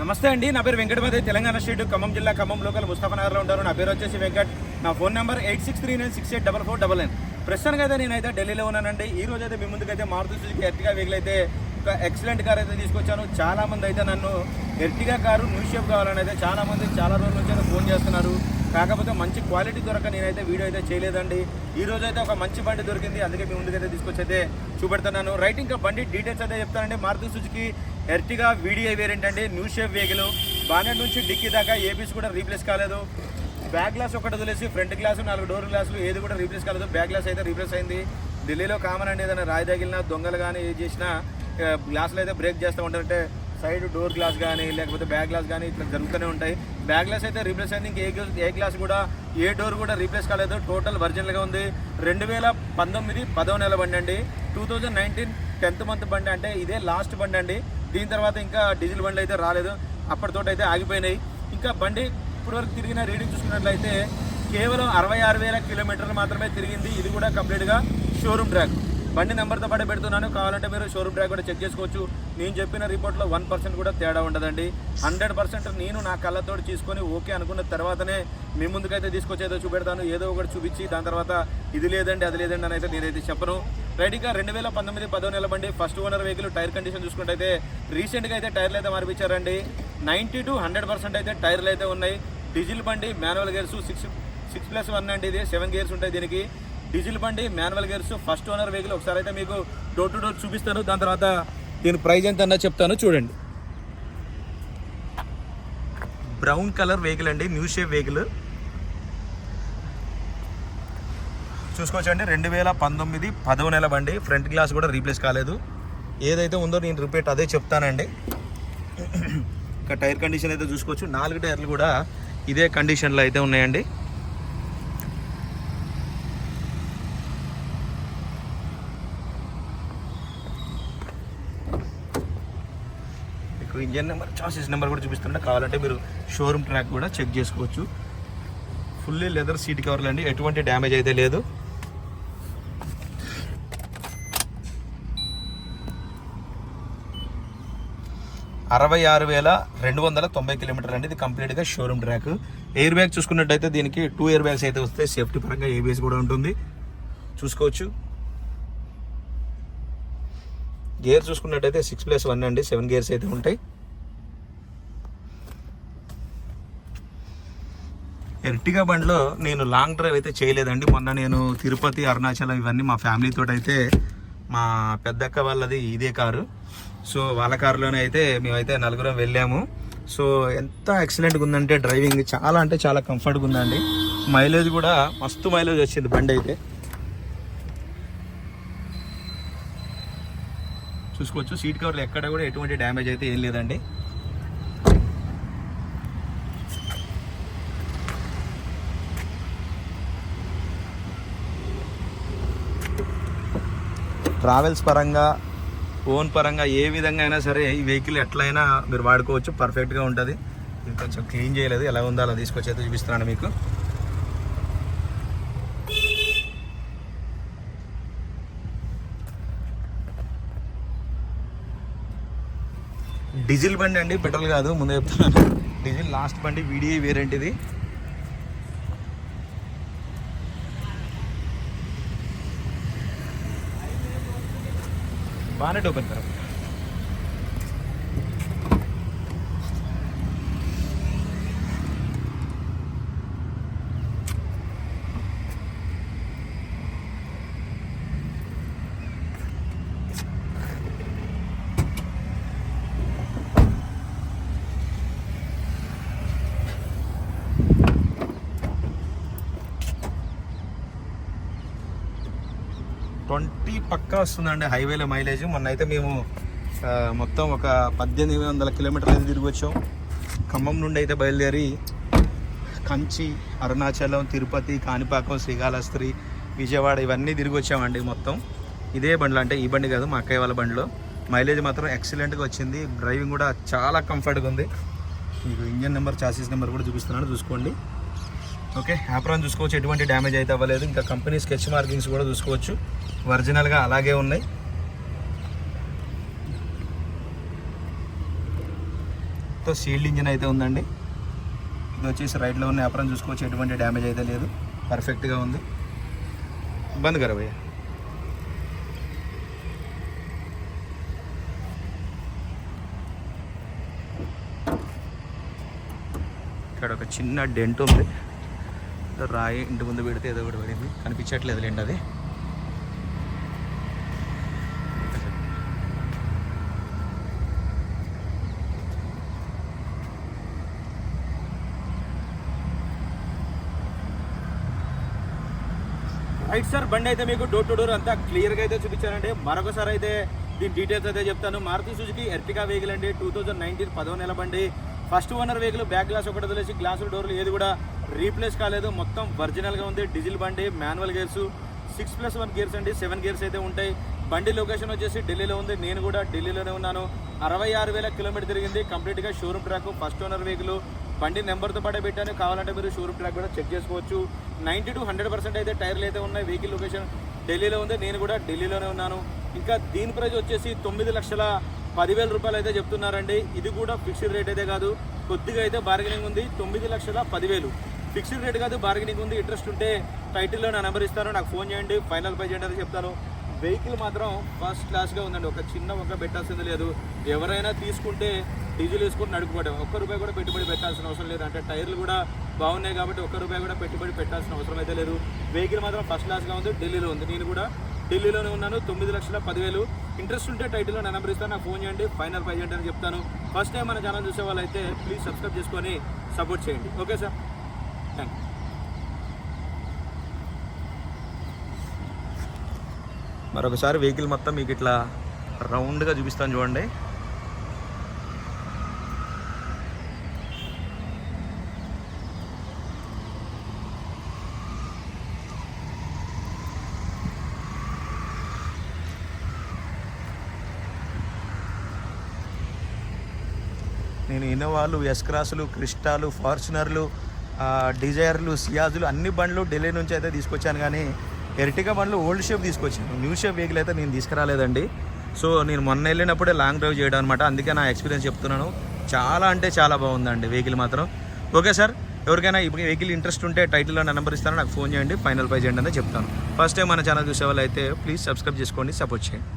నమస్తే అండి. నా పేరు వెంకటపతి తెలంగాణ స్టేట్ ఖమ్మం జిల్లా ఖమ్మం లోకల్ ముస్తాఫనగర్లో ఉంటారు. నా పేరు వచ్చేసి వెంకట్. నా phone number eight six three nine six eight double four double nine. ప్రస్తుతానికి అయితే నేనైతే ఢిల్లీలో ఉన్నానండి. ఈ రోజు అయితే మీ ముందుకైతే మారుతి సుజుకి ఎర్టిగా వెహికల్ అయితే ఒక ఎక్సలెంట్ కార్ అయితే తీసుకొచ్చాను. చాలా మంది అయితే నన్ను ఎర్టిగా కారు న్యూ షేప్ కావాలని అయితే చాలా మంది చాలా రోజుల నుంచి అయితే ఫోన్ చేస్తున్నారు. కాకపోతే మంచి క్వాలిటీ దొరక నేనైతే వీడియో అయితే చేయలేదండి. ఈ రోజు అయితే ఒక మంచి బండి దొరికింది అందుకే మీ ముందుకైతే తీసుకొచ్చి అయితే చూపెడుతున్నాను. రైట్ ఇంకా బండి డీటెయిల్స్ అయితే చెప్తానండి. Maruti Suzuki Ertiga video variant అండి. న్యూ షేప్ వెహికల్ బానెట్ నుంచి డిక్కీ దాకా ఏపీస్ కూడా రీప్లేస్ కాలేదు. బ్యాక్ గ్లాస్ ఒకటి వదిలేసి ఫ్రంట్ గ్లాస్ నాలుగు డోర్ గ్లాసులు ఏది కూడా రీప్లేస్ కాలేదు. బ్యాక్ గ్లాస్ అయితే రీప్లేస్ అయింది. ఢిల్లీలో కామన్ అండి ఏదైనా రాయి తగిలినా దొంగలు కానీ ఏది చేసినా గ్లాసులు అయితే బ్రేక్ చేస్తూ ఉంటారంటే సైడ్ డోర్ గ్లాస్ కానీ లేకపోతే బ్యాక్ గ్లాస్ కానీ ఇట్లా జరుగుతూనే ఉంటాయి. బ్యాక్ గ్లాస్ అయితే రీప్లేస్ అయింది ఇంకా ఏ గ్లాస్ ఏ గ్లాస్ కూడా ఏ డోర్ కూడా రీప్లేస్ కాలేదు. టోటల్ ఒరిజినల్గా ఉంది. రెండు వేల పంతొమ్మిది పదవ నెల బండి అండి. Two thousand nineteen tenth month బండి అంటే ఇదే లాస్ట్ బండి అండి. దీని తర్వాత ఇంకా డీజిల్ బండ్లు అయితే రాలేదు. అప్పటితో అయితే ఆగిపోయినాయి. ఇంకా బండి ఇప్పటివరకు తిరిగిన రీడింగ్ చూసుకున్నట్లయితే కేవలం అరవై ఆరు వేల కిలోమీటర్లు మాత్రమే తిరిగింది. ఇది కూడా కంప్లీట్గా షోరూమ్ ట్రాక్. బండి నెంబర్తో పాటు పెడుతున్నాను. కావాలంటే మీరు షోరూమ్ డ్రైవ్ కూడా చెక్ చేసుకోవచ్చు. నేను చెప్పిన రిపోర్ట్లో వన్ పర్సెంట్ కూడా తేడా ఉండదండి. హండ్రెడ్ పర్సెంట్ నేను నా కళ్ళతో తీసుకొని ఓకే అనుకున్న తర్వాతనే మీ ముందుకైతే తీసుకొచ్చి ఏదో చూపెడతాను. ఏదో ఒకటి చూపించి దాని తర్వాత ఇది లేదండి అది లేదండి అని అయితే నేనైతే చెప్పను. రైట్గా రెండు వేల పంతొమ్మిది పదో నెల బండి first owner vehicle tyre condition చూసుకుంటే అయితే రీసెంట్గా అయితే టైర్లు అయితే మార్పించారండి నైంటీ టు హండ్రెడ్ పర్సెంట్ అయితే టైర్లు అయితే ఉన్నాయి. డీజిల్ బండి manual gears six six plus one అండి ఇది. సెవెన్ గేర్స్ ఉంటాయి దీనికి. డీజిల్ బండి manual gears first owner vehicle. ఒకసారి అయితే మీకు డోర్ టు డోర్ చూపిస్తాను. దాని తర్వాత దీని ప్రైజ్ ఎంత అన్నా చెప్తాను. చూడండి. బ్రౌన్ కలర్ వెహికల్ అండి. New shape vehicle. చూసుకోవచ్చండి. రెండు వేల పంతొమ్మిది పదవ నెల బండి. ఫ్రంట్ గ్లాస్ కూడా రీప్లేస్ కాలేదు. ఏదైతే ఉందో నేను రిపీట్ అదే చెప్తానండి. ఇంకా టైర్ కండిషన్ అయితే చూసుకోవచ్చు. నాలుగు టైర్లు కూడా ఇదే కండిషన్లో అయితే ఉన్నాయండి. మీకు ఇంజన్ నెంబర్ చాసిస్ నెంబర్ కూడా చూపిస్తుంటే కావాలంటే మీరు షోరూమ్ ట్రాక్ కూడా చెక్ చేసుకోవచ్చు. ఫుల్లీ లెదర్ సీట్ కవర్లు అండి ఎటువంటి డ్యామేజ్ అయితే లేదు. అరవై ఆరు వేల రెండు వందల తొంభై కిలోమీటర్ అండి. ఇది కంప్లీట్గా షోరూమ్ ట్రాక్ ఎయిర్ బ్యాగ్ చూసుకున్నట్టయితే దీనికి టూ ఎయిర్ బ్యాగ్స్ అయితే వస్తాయి. సేఫ్టీ పరంగా ఏబిఎస్ కూడా ఉంటుంది. చూసుకోవచ్చు. గేర్ చూసుకున్నట్టయితే సిక్స్ ప్లస్ వన్ అండి సెవెన్ గేర్స్ అయితే ఉంటాయి. ఎర్టిగా బండిలో నేను లాంగ్ డ్రైవ్ అయితే చేయలేదండి. మొన్న నేను తిరుపతి అరుణాచలం ఇవన్నీ మా ఫ్యామిలీతో అయితే మా పెద్దక్క వాళ్ళది ఇదే కారు. సో వాళ్ళ కారులోనే అయితే మేమైతే నలుగురం వెళ్ళాము. సో ఎంత ఎక్సలెంట్గా ఉందంటే డ్రైవింగ్ చాలా అంటే చాలా కంఫర్ట్గా ఉందండి. మైలేజ్ కూడా మస్తు మైలేజ్ వచ్చింది బండి అయితే. చూసుకోవచ్చు. సీట్ కవర్లు ఎక్కడ కూడా ఎటువంటి డ్యామేజ్ అయితే ఏం లేదండి. ట్రావెల్స్ పరంగా ఓన్ పరంగా ఏ విధంగా అయినా సరే ఈ వెహికల్ ఎట్లయినా మీరు వాడుకోవచ్చు. పర్ఫెక్ట్గా ఉంటుంది. ఇది కొంచెం క్లీన్ చేయలేదు. ఎలా ఉందో అలా తీసుకొచ్చి అయితే చూపిస్తున్నాను మీకు. డీజిల్ బండి అండి పెట్రోల్ కాదు ముందే చెప్తున్నాను డీజిల్ లాస్ట్ బండి వీడియో వేరేంటిది బాగానే ఓపెన్ కరెక్ట్ ట్వంటీ పక్కా వస్తుందండి హైవేలో మైలేజ్. మొన్న అయితే మేము మొత్తం ఒక పద్దెనిమిది వందల కిలోమీటర్లు అయితే తిరిగి వచ్చాం. ఖమ్మం నుండి అయితే బయలుదేరి కంచి అరుణాచలం తిరుపతి కాణిపాకం శ్రీకాళహస్తి విజయవాడ ఇవన్నీ తిరిగి వచ్చామండి మొత్తం. ఇదే బండ్లు అంటే ఈ బండి కాదు మా అక్కయ్య వాళ్ళ బండిలో. మైలేజ్ మాత్రం ఎక్సలెంట్గా వచ్చింది. డ్రైవింగ్ కూడా చాలా కంఫర్ట్గా ఉంది. మీకు ఇంజన్ నెంబర్ చాసీస్ నెంబర్ కూడా చూపిస్తున్నాను చూసుకోండి. ఓకే యాప్రాన్ చూసుకోవచ్చు ఎటువంటి డ్యామేజ్ అయితే అవ్వలేదు. ఇంకా కంపెనీ స్కెచ్ మార్కింగ్స్ కూడా చూసుకోవచ్చు. ఒరిజినల్గా అలాగే ఉన్నాయి. తో సీల్డ్ ఇంజిన్ అయితే ఉందండి. ఇది వచ్చేసి రైట్లో ఉన్న వ్యాపారం చూసుకోవచ్చు ఎటువంటి డ్యామేజ్ అయితే లేదు. పర్ఫెక్ట్గా ఉంది. బంద్ కరా భయ్యా. ఇక్కడ ఒక చిన్న డెంట్ ఉంది. రాయి ఇంటి ముందు పెడితే ఏదో ఒకటి పడింది. కనిపించట్లేదు లేండి అది. రైట్ సార్ బండి అయితే మీకు డోర్ టు డోర్ అంతా క్లియర్గా అయితే చూపించానండి మరొకసారి అయితే దీని డీటెయిల్స్ అయితే చెప్తాను. మారుతి సుజుకి ఎర్టికా వెహికల్ అండి. టూ థౌజండ్ నైన్టీన్ పదో నెల బండి. First owner vehicle back glass ఒకటి వదిలేసి గ్లాసులు డోర్లు ఏది కూడా రీప్లేస్ కాలేదు. మొత్తం ఒరిజినల్గా ఉంది. డీజిల్ బండి manual gears six plus one gears అండి. సెవెన్ గేర్స్ అయితే ఉంటాయి. బండి లొకేషన్ వచ్చేసి ఢిల్లీలో ఉంది. నేను కూడా ఢిల్లీలోనే ఉన్నాను. అరవై ఆరు వేల కిలోమీటర్ తిరిగింది. కంప్లీట్గా showroom track first owner vehicle బండి నెంబర్తో పాటే పెట్టాను. కావాలంటే మీరు షోరూమ్ ట్రాక్ కూడా చెక్ చేసుకోవచ్చు. నైంటీ టు హండ్రెడ్ పర్సెంట్ అయితే టైర్లు అయితే ఉన్నాయి. వెహికల్ లొకేషన్ ఢిల్లీలో ఉంది. నేను కూడా ఢిల్లీలోనే ఉన్నాను. ఇంకా దీని ప్రైస్ వచ్చేసి తొమ్మిది లక్షల పదివేల రూపాయలు అయితే చెప్తున్నారండి. ఇది కూడా ఫిక్స్డ్ రేట్ అయితే కాదు. కొద్దిగా అయితే బార్గెనింగ్ ఉంది. తొమ్మిది లక్షల పదివేలు. ఫిక్స్డ్ రేట్ కాదు బార్గెనింగ్ ఉంది. ఇంట్రెస్ట్ ఉంటే టైటిల్లో నా నెంబర్ ఇస్తాను. నాకు ఫోన్ చేయండి. ఫైనల్ పై చేయండి అని చెప్తాను. వెహికల్ మాత్రం ఫస్ట్ క్లాస్గా ఉందండి. ఒక చిన్న ఒక్క పెట్టాల్సింది లేదు. ఎవరైనా తీసుకుంటే డీజిల్ వేసుకుని నడుపుకోవడం. ఒక్క రూపాయి కూడా పెట్టుబడి పెట్టాల్సిన అవసరం లేదు. అంటే టైర్లు కూడా బాగున్నాయి కాబట్టి ఒక్క రూపాయి కూడా పెట్టుబడి పెట్టాల్సిన అవసరం అయితే లేదు. వెహికల్ మాత్రం ఫస్ట్ క్లాస్గా ఉంది. ఢిల్లీలో ఉంది. నేను కూడా ఢిల్లీలోనే ఉన్నాను. తొమ్మిది లక్షల పదివేలు. ఇంట్రెస్ట్ ఉంటే టైటిల్లో నా నెంబర్ ఇస్తాను. నాకు ఫోన్ చేయండి. ఫైనల్ పై చేయండి అని చెప్తాను. ఫస్ట్ టైం మన ఛానల్ చూసే వాళ్ళైతే ప్లీజ్ సబ్స్క్రైబ్ చేసుకొని సపోర్ట్ చేయండి. ఓకే సార్ మరొకసారి వెహికల్ మొత్తం మీకు ఇట్లా రౌండ్గా చూపిస్తాను చూడండి. నేను ఇన్నోవాలు ఎస్ క్రాసులు క్రిస్టాలు ఫార్చునర్లు డిజైర్లు సియాజులు అన్ని బండ్లు ఢిల్లీ నుంచి అయితే తీసుకొచ్చాను కానీ ఎర్టిగా బండ్లు ఓల్డ్ షేప్ తీసుకొచ్చాను. న్యూ షేప్ వెహికల్ అయితే నేను తీసుకురాలేదండి. సో నేను మొన్న వెళ్ళినప్పుడే లాంగ్ డ్రైవ్ చేయడం అనమాట అందుకే నా ఎక్స్పీరియన్స్ చెప్తున్నాను. చాలా అంటే చాలా బాగుందండి వెహికల్ మాత్రం. ఓకే సార్ ఎవరికైనా ఇప్పుడు వెహికల్ ఇంట్రెస్ట్ ఉంటే టైటిల్లో నా నెంబర్ ఇస్తాను. నాకు ఫోన్ చేయండి. ఫైనల్ పై చేయండి అని చెప్తాను. ఫస్ట్ టైం మన ఛానల్ చూసే వాళ్ళు అయితే ప్లీజ్ సబ్స్క్రైబ్ చేసుకోండి సపోర్ట్ చేయండి.